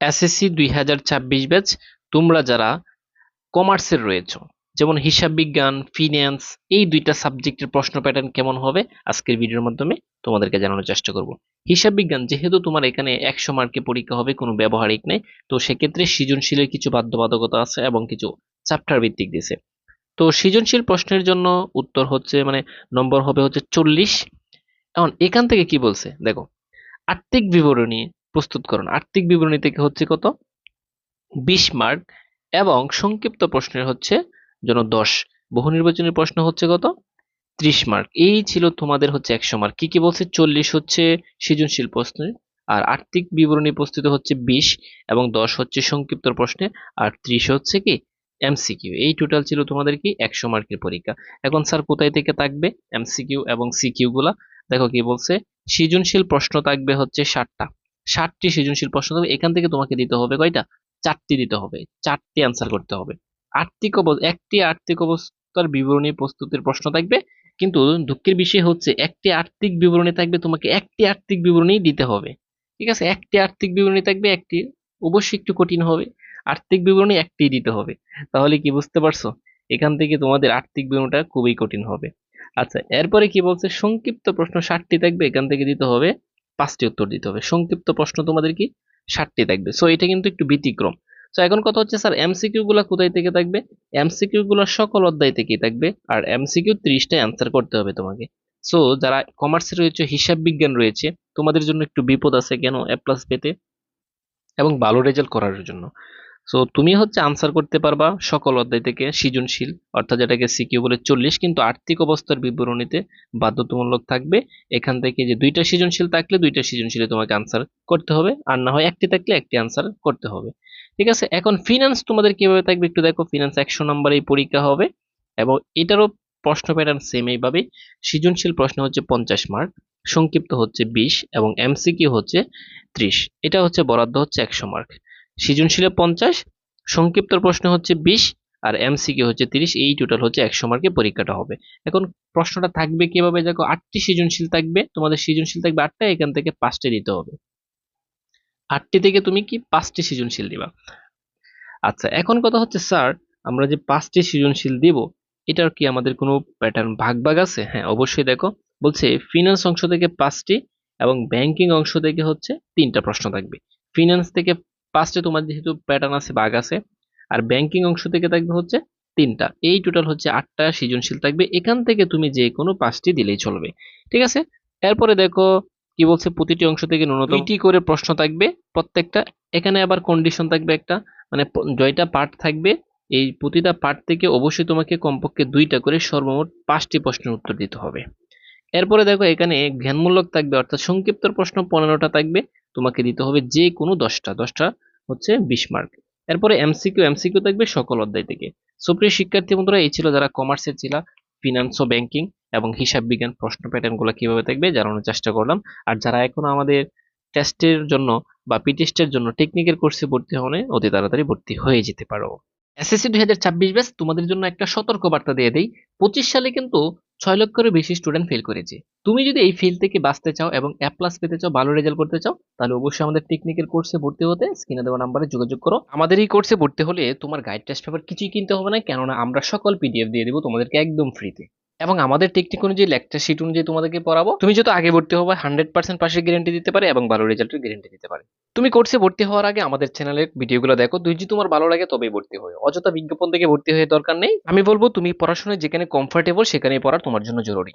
SSC দুই হাজার ছাব্বিশ ব্যাচ, তোমরা যারা কমার্সের রয়েছ, যেমন হিসাব বিজ্ঞান ফিন্যান্স এই দুইটা সাবজেক্টের প্রশ্ন প্যাটার্ন কেমন হবে, আজকের ভিডিওর মাধ্যমে তোমাদেরকে জানানোর চেষ্টা করব। হিসাব বিজ্ঞান, যেহেতু তোমার এখানে একশো মার্কে পরীক্ষা হবে, কোনো ব্যবহারিক নেই, তো সেক্ষেত্রে সৃজনশীলের কিছু বাধ্যবাধকতা আছে এবং কিছু চ্যাপ্টার ভিত্তিক দিছে। তো সৃজনশীল প্রশ্নের জন্য উত্তর হচ্ছে মানে নম্বর হবে হচ্ছে চল্লিশ। এখন এখান থেকে কি বলছে? দেখো আর্থিক বিবরণী প্রস্তুতকরণ আর্থিক বিবরণী থেকে হচ্ছে কত? বিশ মার্ক। এবং সংক্ষিপ্ত প্রশ্নের হচ্ছে জন্য দশ। বহু নির্বাচনী প্রশ্ন হচ্ছে কত? ত্রিশ মার্ক। এই ছিল তোমাদের হচ্ছে একশো মার্ক। কি কি বলছে? চল্লিশ হচ্ছে সৃজনশীল প্রশ্নে। আর আর্থিক বিবরণী প্রস্তুত হচ্ছে বিশ এবং দশ হচ্ছে সংক্ষিপ্ত প্রশ্নে। আর ত্রিশ হচ্ছে কি? এমসিকিউ। এই টোটাল ছিল তোমাদের কি? একশো মার্কের পরীক্ষা। এখন স্যার কোথায় থেকে থাকবে? এমসিকিউ এবং সিকিউ গুলা দেখো কি বলছে? সৃজনশীল প্রশ্ন থাকবে হচ্ছে ষাটটা। ষাটটি সৃজনশীল প্রশ্ন থাকবে, এখান থেকে তোমাকে দিতে হবে কয়টা? চারটি দিতে হবে, চারটি অ্যান্সার করতে হবে। আর্থিক অবস্থা একটি আর্থিক অবস্থার বিবরণী প্রস্তুতির প্রশ্ন থাকবে, কিন্তু দুঃখের বিষয় হচ্ছে একটি আর্থিক বিবরণী থাকবে, তোমাকে একটি আর্থিক বিবরণী দিতে হবে। ঠিক আছে? একটি আর্থিক বিবরণী থাকবে, একটি অবশ্যই একটু কঠিন হবে, আর্থিক বিবরণী একটি দিতে হবে। তাহলে কি বুঝতে পারছ? এখান থেকে তোমাদের আর্থিক বিবরণটা খুবই কঠিন হবে। আচ্ছা এরপরে কি বলছে? সংক্ষিপ্ত প্রশ্ন ষাটটি থাকবে, এখান থেকে দিতে হবে পাঁচটি উত্তর দিতে হবে। সংক্ষিপ্ত প্রশ্ন তোমাদের কি? ষাটটি থাকবে। সো এটা কিন্তু একটু ব্যতিক্রম। সো এখন কথা হচ্ছে, স্যার এমসিকিউ গুলা কোথায় থেকে থাকবে? এমসিকিউ গুলা সকল অধ্যায় থেকেই থাকবে। আর এমসিকিউ ত্রিশটা অ্যান্সার করতে হবে তোমাকে। সো যারা কমার্সে রয়েছে, হিসাব বিজ্ঞান রয়েছে, তোমাদের জন্য একটু বিপদ আছে কেন? এ প্লাস পেতে এবং ভালো রেজাল্ট করার জন্য। সো তুমি হচ্ছে আনসার করতে পারবা সকল অধ্যায় থেকে সৃজনশীল, অর্থাৎ যেটাকে সিকিউ বলে চল্লিশ, কিন্তু আর্থিক অবস্থার বিবরণীতে বাধ্যতামূলক থাকবে। এখান থেকে যে দুইটা সৃজনশীল থাকলে দুইটা সৃজনশীলে তোমাকে আনসার করতে হবে, আর না হয় একটি থাকলে একটি আনসার করতে হবে। ঠিক আছে? এখন ফিনান্স তোমাদের কীভাবে থাকবে একটু দেখো। ফিনান্স একশো নম্বর এই পরীক্ষা হবে এবং এটারও প্রশ্ন প্যাটার্ন সেম এইভাবে সৃজনশীল প্রশ্ন হচ্ছে পঞ্চাশ মার্ক সংক্ষিপ্ত হচ্ছে বিশ এবং এমসিকিউ হচ্ছে ত্রিশ। এটা হচ্ছে বরাদ্দ হচ্ছে একশো মার্ক সৃজনশীলে পঞ্চাশ, সংক্ষিপ্ত প্রশ্ন হচ্ছে বিশ আর এমসিকিউ হচ্ছে তিরিশ, এই টোটাল হচ্ছে একশো মার্কে পরীক্ষাটা হবে। এখন প্রশ্নটা থাকবে কীভাবে? দেখো, আটটি সৃজনশীল থাকবে, তোমাদের সৃজনশীল থাকবে আটটা, এখান থেকে পাঁচটি দিতে হবে। আটটি থেকে তুমি কি পাঁচটি সৃজনশীল দিবা? আচ্ছা এখন কথা হচ্ছে, স্যার, আমরা যে পাঁচটি সৃজনশীল দিব, এটার কি আমাদের কোনো প্যাটার্ন ভাগ ভাগ আছে? হ্যাঁ অবশ্যই দেখো, বলছে ফিনান্স অংশ থেকে পাঁচটি এবং ব্যাংকিং অংশ থেকে হচ্ছে তিনটা প্রশ্ন থাকবে। ফিনান্স থেকে পাঁচটা তোমার যেহেতু প্যাটার্ন আছে বাঘ আছে, আর ব্যাংকিং অংশ থেকে থাকবে হচ্ছে তিনটা। এই টোটাল হচ্ছে আটটা সৃজনশীল থাকবে। এখান থেকে তুমি যে কোনো পাঁচটি দিলেই চলবে। ঠিক আছে? এরপরে দেখো, কি বলছে? প্রতিটি অংশ থেকে ন্যূনতম দুইটি করে প্রশ্ন থাকবে, প্রত্যেকটা। এখানে আবার কন্ডিশন থাকবে একটা মানে জয়টা পার্ট থাকবে। এই প্রতিটা পার্ট থেকে অবশ্যই তোমাকে কমপক্ষে দুইটা করে সর্বমোট পাঁচটি প্রশ্নের উত্তর দিতে হবে। এরপরে দেখো এখানে জ্ঞানমূলক থাকবে, অর্থাৎ সংক্ষিপ্ত প্রশ্ন পনেরোটা থাকবে, তোমাকে দিতে হবে যে কোনো দশটা দশটা হচ্ছে বিশ মার্ক এরপরে এমসিকিউ এমসিকিউ থাকবে সকল অধ্যায় থেকে। সুপ্রিয় শিক্ষার্থী বন্ধুরা, এই ছিল যারা কমার্সের ছিল ফিনান্স ও ব্যাংকিং এবং হিসাব বিজ্ঞান প্রশ্ন প্যাটার্নগুলো কীভাবে থাকবে জানানোর চেষ্টা করলাম। আর যারা এখনও আমাদের টেস্টের জন্য বা পি টেস্টের জন্য টেকনিকের কোর্সে ভর্তি হলে অতি তাড়াতাড়ি ভর্তি হয়ে যেতে পারো। এসএসসি দুই হাজার ছাব্বিশ ব্যাচ তোমাদের জন্য একটা সতর্ক বার্তা দিয়ে দেই, পঁচিশ সালে কিন্তু ছয় লক্ষেরও বেশি স্টুডেন্ট ফেল করেছে। তুমি যদি এই ফিল্ড থেকে বাঁচতে চাও এবং অ্যাপ প্লাস পেতে চাও, ভালো রেজাল্ট করতে চাও, তাহলে অবশ্যই আমাদের টেকনিক্যাল কোর্সে ভর্তি হতে স্ক্রিনে দেওয়া নাম্বারে যোগাযোগ করো। আমাদের এই কোর্সে ভর্তি হলে তোমার গাইড টেস্ট পেপার কিছুই কিনতে হবে না, কেননা আমরা সকল পিডিএফ দিয়ে দেবো তোমাদেরকে একদম ফ্রিতে এবং আমাদের টেকনিক অনুযায়ী লেকচার শিট অনুযায়ী তোমাদেরকে পড়াবো। তুমি যত আগে ভর্তি হবে হান্ড্রেড পার্সেন্ট পাশের গ্যারেন্টি দিতে পারে এবং ভালো রেজাল্টের গ্যারেন্টি দিতে পারে। তুমি কোর্সে ভর্তি হওয়ার আগে আমাদের চ্যানেলের ভিডিওগুলো দেখো। তুই যদি তোমার ভালো লাগে, তবেই ভর্তি হয় অযথা বিজ্ঞাপন থেকে ভর্তি হয়ে দরকার নেই। আমি বলব, তুমি পড়াশোনায় যেখানে কমফোর্টেবল সেখানে পড়া তোমার জন্য জরুরি।